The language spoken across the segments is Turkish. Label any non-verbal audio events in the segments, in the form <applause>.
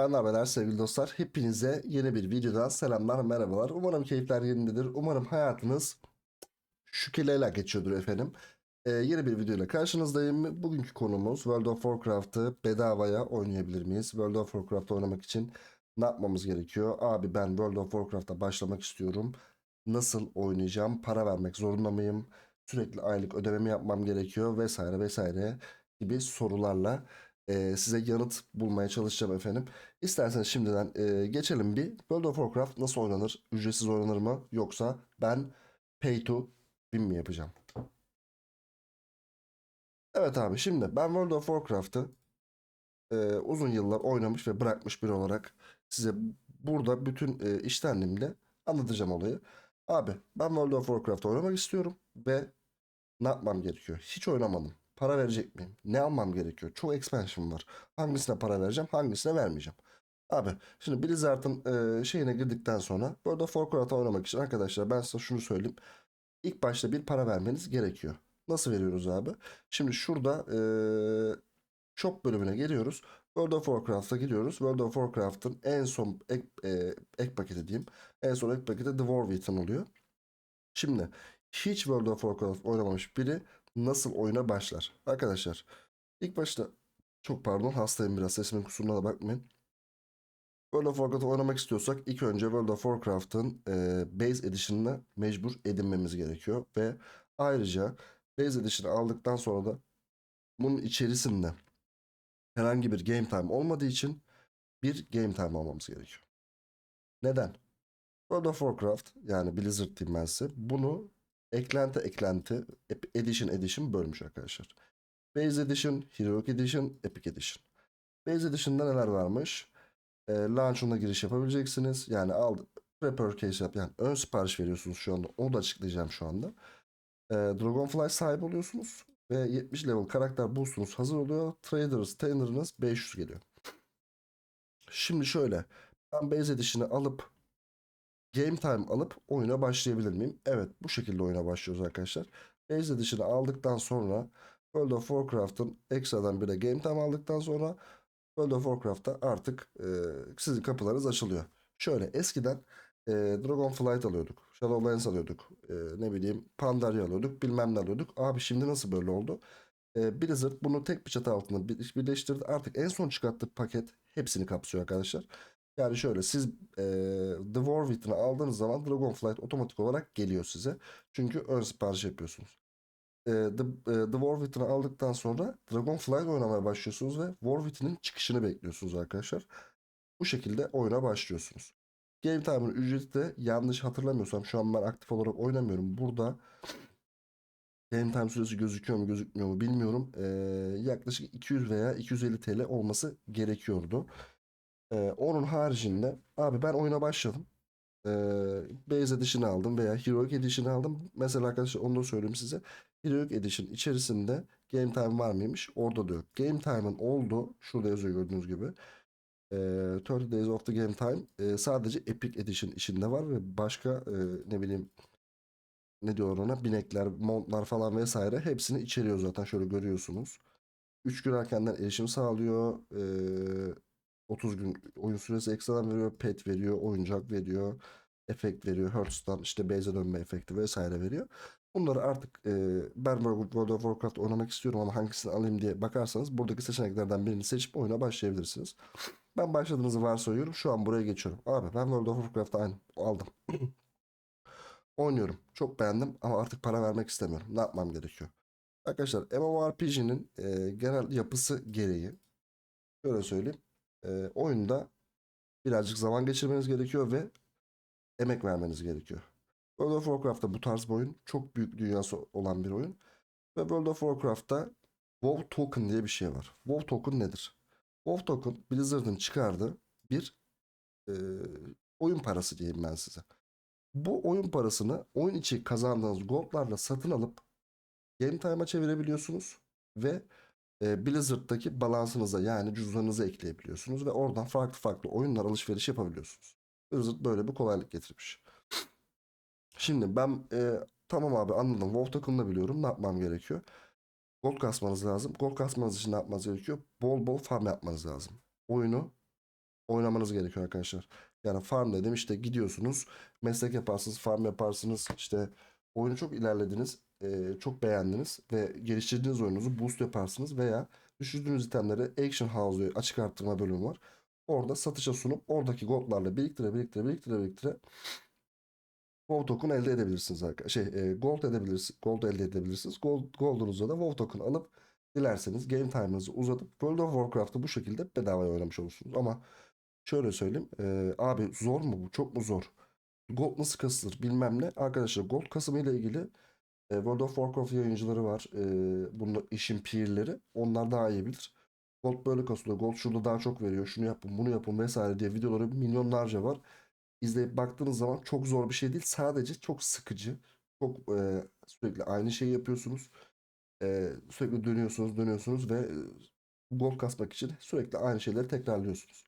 Ben haberler sevgili dostlar. Hepinize yeni bir videodan selamlar, merhabalar. Umarım keyifler yerindedir. Umarım hayatınız şükürlerle geçiyordur efendim. Ee, yeni bir videoyla karşınızdayım. Bugünkü konumuz World of Warcraft'ı bedavaya oynayabilir miyiz? World of Warcraft oynamak için ne yapmamız gerekiyor? Abi ben World of Warcraft'a başlamak istiyorum. Nasıl oynayacağım? Para vermek zorunda mıyım? Sürekli aylık ödememi yapmam gerekiyor vesaire vesaire gibi sorularla e, size yanıt bulmaya çalışacağım efendim. İsterseniz şimdiden e, geçelim bir. World of Warcraft nasıl oynanır? Ücretsiz oynanır mı? Yoksa ben pay to win mi yapacağım? Evet abi şimdi ben World of Warcraft'ı e, uzun yıllar oynamış ve bırakmış biri olarak size burada bütün e, iştenliğimle anlatacağım olayı. Abi ben World of Warcraft oynamak istiyorum ve ne yapmam gerekiyor? Hiç oynamadım. Para verecek miyim? Ne almam gerekiyor? Çok expansion var. Hangisine para vereceğim? Hangisine vermeyeceğim? Abi şimdi Blizzard'ın e, şeyine girdikten sonra of Warcraft oynamak için arkadaşlar ben size şunu söyleyeyim. İlk başta bir para vermeniz gerekiyor. Nasıl veriyoruz abi? Şimdi şurada e, shop bölümüne geliyoruz. World of Warcraft'a giriyoruz. World of Warcraft'ın en son ek, e, ek paketi diyeyim. En son ek paketi The War Within oluyor. Şimdi hiç World of Warcraft oynamamış biri nasıl oyuna başlar? Arkadaşlar ilk başta çok pardon hastayım biraz sesimin kusuruna da bakmayın. World of Warcraft oynamak istiyorsak ilk önce World of Warcraft'ın e, Base Edition'ını mecbur edinmemiz gerekiyor. Ve ayrıca Base Edition'ı aldıktan sonra da bunun içerisinde herhangi bir game time olmadığı için bir game time almamız gerekiyor. Neden? World of Warcraft yani Blizzard diyeyim ben size bunu eklenti eklenti edition edition bölmüş arkadaşlar. Base Edition, Heroic Edition, Epic Edition. Base Edition'da neler varmış? E, launch'una giriş yapabileceksiniz. Yani al prepare case yap yani ön sipariş veriyorsunuz şu anda. Onu da açıklayacağım şu anda. E, Dragonfly sahibi oluyorsunuz ve 70 level karakter boostunuz hazır oluyor. Traders, Tanner'ınız 500 geliyor. Şimdi şöyle ben Base Edition'ı alıp Game Time alıp oyuna başlayabilir miyim? Evet bu şekilde oyuna başlıyoruz arkadaşlar. Base Edition'ı aldıktan sonra World of Warcraft'ın ekstradan bir de Game Time aldıktan sonra World of Warcraft'ta artık e, sizin kapılarınız açılıyor. Şöyle eskiden e, Dragonflight alıyorduk. Shadowlands alıyorduk. E, ne bileyim Pandaria alıyorduk. Bilmem ne alıyorduk. Abi şimdi nasıl böyle oldu? E, Blizzard bunu tek bir çatı altında bir- birleştirdi. Artık en son çıkarttığı paket hepsini kapsıyor arkadaşlar. Yani şöyle siz e, The War Within'i aldığınız zaman Dragonflight otomatik olarak geliyor size. Çünkü ön sipariş yapıyorsunuz. E, The, e, The War Within'i aldıktan sonra Dragonflight oynamaya başlıyorsunuz ve War Within'in çıkışını bekliyorsunuz arkadaşlar. Bu şekilde oyuna başlıyorsunuz. Game Time'ın ücreti de yanlış hatırlamıyorsam şu an ben aktif olarak oynamıyorum. Burada Game Time süresi gözüküyor mu gözükmüyor mu bilmiyorum. E, yaklaşık 200 veya 250 TL olması gerekiyordu. Ee, onun haricinde abi ben oyuna başladım. Ee, Base Edition'ı aldım veya Heroic Edition'ı aldım. Mesela arkadaşlar onu da söyleyeyim size. Heroic Edition içerisinde Game Time var mıymış? Orada da yok. Game Time'ın olduğu şurada yazıyor gördüğünüz gibi. Ee, 30 Days of the Game Time e, sadece Epic Edition içinde var ve başka e, ne bileyim ne diyorlar ona binekler, montlar falan vesaire hepsini içeriyor zaten şöyle görüyorsunuz. 3 gün erkenden erişim sağlıyor. Ee, 30 gün oyun süresi ekstradan veriyor. Pet veriyor, oyuncak veriyor, efekt veriyor. Hearthstone işte base'e dönme efekti vesaire veriyor. Bunları artık e, ben World of Warcraft oynamak istiyorum ama hangisini alayım diye bakarsanız buradaki seçeneklerden birini seçip oyuna başlayabilirsiniz. Ben başladığınızı varsayıyorum. Şu an buraya geçiyorum. Abi ben World of Warcraft'ı aynı aldım. <clears throat> Oynuyorum. Çok beğendim ama artık para vermek istemiyorum. Ne yapmam gerekiyor? Arkadaşlar MMORPG'nin e, genel yapısı gereği şöyle söyleyeyim e, oyunda birazcık zaman geçirmeniz gerekiyor ve emek vermeniz gerekiyor. World of Warcraft'ta bu tarz bir oyun. Çok büyük dünyası olan bir oyun. Ve World of Warcraft'ta WoW Token diye bir şey var. WoW Token nedir? WoW Token Blizzard'ın çıkardığı bir e, oyun parası diyeyim ben size. Bu oyun parasını oyun içi kazandığınız goldlarla satın alıp Game Time'a çevirebiliyorsunuz ve e, Blizzard'daki balansınıza yani cüzdanınıza ekleyebiliyorsunuz ve oradan farklı farklı oyunlar alışveriş yapabiliyorsunuz. Blizzard böyle bir kolaylık getirmiş. Şimdi ben e, tamam abi anladım. WoW takımını biliyorum. Ne yapmam gerekiyor? Gold kasmanız lazım. Gold kasmanız için ne yapmanız gerekiyor? Bol bol farm yapmanız lazım. Oyunu oynamanız gerekiyor arkadaşlar. Yani farm dedim işte gidiyorsunuz meslek yaparsınız farm yaparsınız işte oyunu çok ilerlediniz e, çok beğendiniz ve geliştirdiğiniz oyununuzu boost yaparsınız veya düşürdüğünüz itemleri Action House'u açık arttırma bölümü var. Orada satışa sunup oradaki goldlarla biriktire biriktire biriktire biriktire WoW token elde edebilirsiniz arkadaşlar. Şey, e, gold edebilirsiniz. Gold elde edebilirsiniz. Gold, gold'unuzda da WoW token alıp dilerseniz game time'ınızı uzatıp World of Warcraft'ı bu şekilde bedavaya oynamış olursunuz. Ama şöyle söyleyeyim. e, abi zor mu bu? Çok mu zor? Gold nasıl kasılır bilmem ne. Arkadaşlar gold kasımı ile ilgili World of Warcraft yayıncıları var. E, bunun işin peerleri. Onlar daha iyi bilir. Gold böyle kasılıyor. Gold şurada daha çok veriyor. Şunu yapın, bunu yapın vesaire diye videoları milyonlarca var. İzleyip baktığınız zaman çok zor bir şey değil. Sadece çok sıkıcı. Çok e, sürekli aynı şeyi yapıyorsunuz. E, sürekli dönüyorsunuz, dönüyorsunuz ve e, gold kasmak için sürekli aynı şeyleri tekrarlıyorsunuz.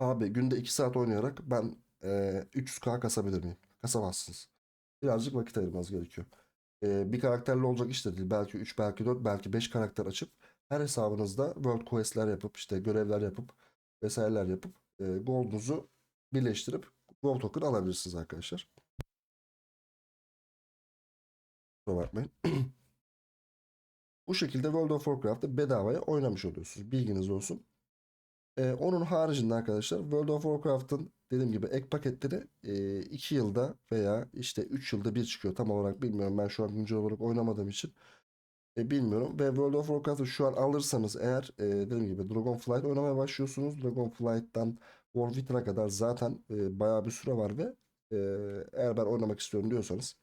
Abi günde 2 saat oynayarak ben e, 300k kasabilir miyim? Kasamazsınız. Birazcık vakit ayırmanız gerekiyor. E, bir karakterle olacak iş de değil. Belki 3, belki 4, belki 5 karakter açıp her hesabınızda world quest'ler yapıp işte görevler yapıp vesaireler yapıp e, gold'unuzu birleştirip WoW token alabilirsiniz arkadaşlar. Kusura bakmayın. <clears throat> Bu şekilde World of Warcraft'ı bedavaya oynamış oluyorsunuz. Bilginiz olsun. Ee, onun haricinde arkadaşlar World of Warcraft'ın dediğim gibi ek paketleri 2 yılda veya işte 3 yılda bir çıkıyor. Tam olarak bilmiyorum. Ben şu an güncel olarak oynamadığım için e, bilmiyorum. Ve World of Warcraft'ı şu an alırsanız eğer e, dediğim gibi Dragonflight oynamaya başlıyorsunuz. Dragonflight'tan Warwitter'a kadar zaten e, bayağı bir süre var ve e, eğer ben oynamak istiyorum diyorsanız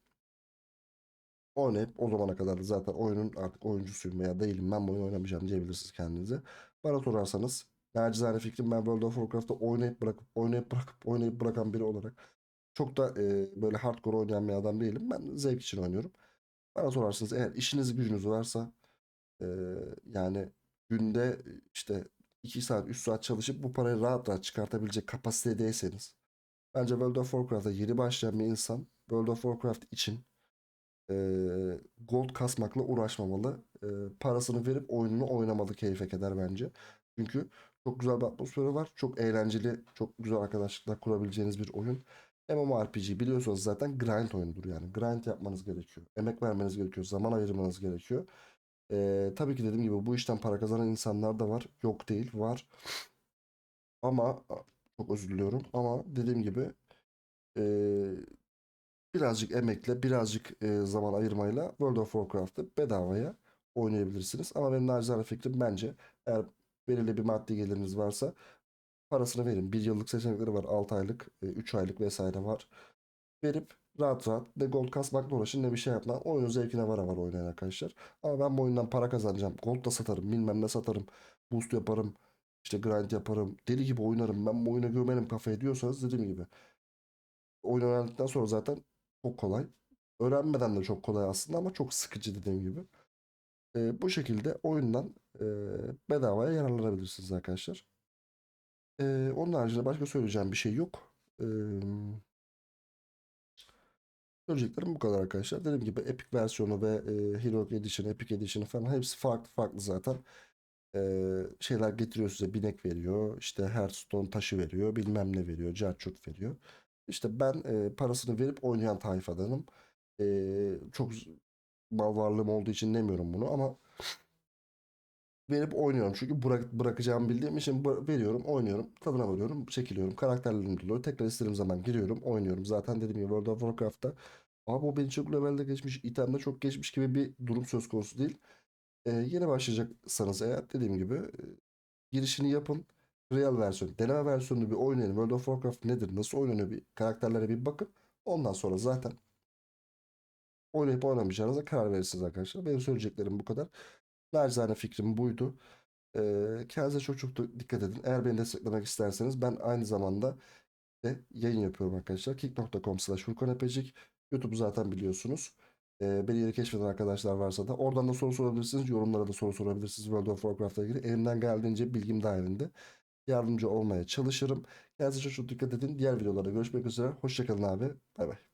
oynayıp o zamana kadar da zaten oyunun artık oyuncusuyum veya değilim ben bu oyunu oynamayacağım diyebilirsiniz kendinize. Bana sorarsanız nacizane fikrim ben World of Warcraft'ta oynayıp bırakıp oynayıp bırakıp oynayıp bırakan biri olarak çok da e, böyle hardcore oynayan bir adam değilim. Ben zevk için oynuyorum. Bana sorarsanız eğer işiniz gücünüz varsa e, yani günde işte 2 saat 3 saat çalışıp bu parayı rahat rahat çıkartabilecek kapasitedeyseniz bence World of Warcraft'a yeni başlayan bir insan World of Warcraft için e, gold kasmakla uğraşmamalı. E, parasını verip oyununu oynamalı keyfe keder bence. Çünkü çok güzel bir atmosferi var. Çok eğlenceli, çok güzel arkadaşlıklar kurabileceğiniz bir oyun. MMORPG biliyorsanız zaten grind oyunudur yani. Grind yapmanız gerekiyor. Emek vermeniz gerekiyor. Zaman ayırmanız gerekiyor. Ee, tabii ki dediğim gibi bu işten para kazanan insanlar da var. Yok değil, var. Ama çok özür diliyorum. Ama dediğim gibi ee, birazcık emekle, birazcık e, zaman ayırmayla World of Warcraft'ı bedavaya oynayabilirsiniz. Ama benim nacizane fikrim bence eğer belirli bir maddi geliriniz varsa parasını verin. Bir yıllık seçenekleri var. 6 aylık, 3 aylık vesaire var. Verip rahat rahat ne gold kasmakla uğraşın ne bir şey yapma. Oyunun zevkine vara var oynayan arkadaşlar. Ama ben bu oyundan para kazanacağım. Gold da satarım. Bilmem ne satarım. Boost yaparım. işte grind yaparım. Deli gibi oynarım. Ben bu oyuna gömerim kafaya diyorsanız dediğim gibi. Oyun öğrendikten sonra zaten çok kolay. Öğrenmeden de çok kolay aslında ama çok sıkıcı dediğim gibi. Ee, bu şekilde oyundan e, bedavaya yararlanabilirsiniz arkadaşlar. Ee, onun haricinde başka söyleyeceğim bir şey yok. Ee, söyleyeceklerim bu kadar arkadaşlar. Dediğim gibi Epic versiyonu ve e, Heroic Edition, Epic Edition falan hepsi farklı farklı zaten. Şeyler getiriyor size binek veriyor. işte Hearthstone taşı veriyor. Bilmem ne veriyor. Carchurt veriyor. İşte ben e, parasını verip oynayan tayfadanım. E, çok mal varlığım olduğu için demiyorum bunu ama verip oynuyorum. Çünkü bırak, bırakacağımı bildiğim için veriyorum, oynuyorum, tadına varıyorum, çekiliyorum. Karakterlerim doluyor. Tekrar istediğim zaman giriyorum, oynuyorum. Zaten dediğim gibi World of Warcraft'ta abi o beni çok levelde geçmiş, itemde çok geçmiş gibi bir durum söz konusu değil. Ee, yeni başlayacaksanız eğer dediğim gibi e, girişini yapın. Real versiyon, deneme versiyonunu bir oynayın. World of Warcraft nedir, nasıl oynanıyor bir karakterlere bir bakın. Ondan sonra zaten oynayıp oynamayacağınıza karar verirsiniz arkadaşlar. Benim söyleyeceklerim bu kadar. Nacizane fikrim buydu. Ee, kendinize çok çok dikkat edin. Eğer beni desteklemek isterseniz ben aynı zamanda de yayın yapıyorum arkadaşlar. Kick.com slash Epecik. YouTube zaten biliyorsunuz. Ee, beni yeni keşfeden arkadaşlar varsa da oradan da soru sorabilirsiniz. Yorumlara da soru sorabilirsiniz World of Warcraft'la ilgili. Elimden geldiğince bilgim dahilinde yardımcı olmaya çalışırım. Kendinize çok dikkat edin. Diğer videolarda görüşmek üzere. Hoşçakalın abi. Bay bay.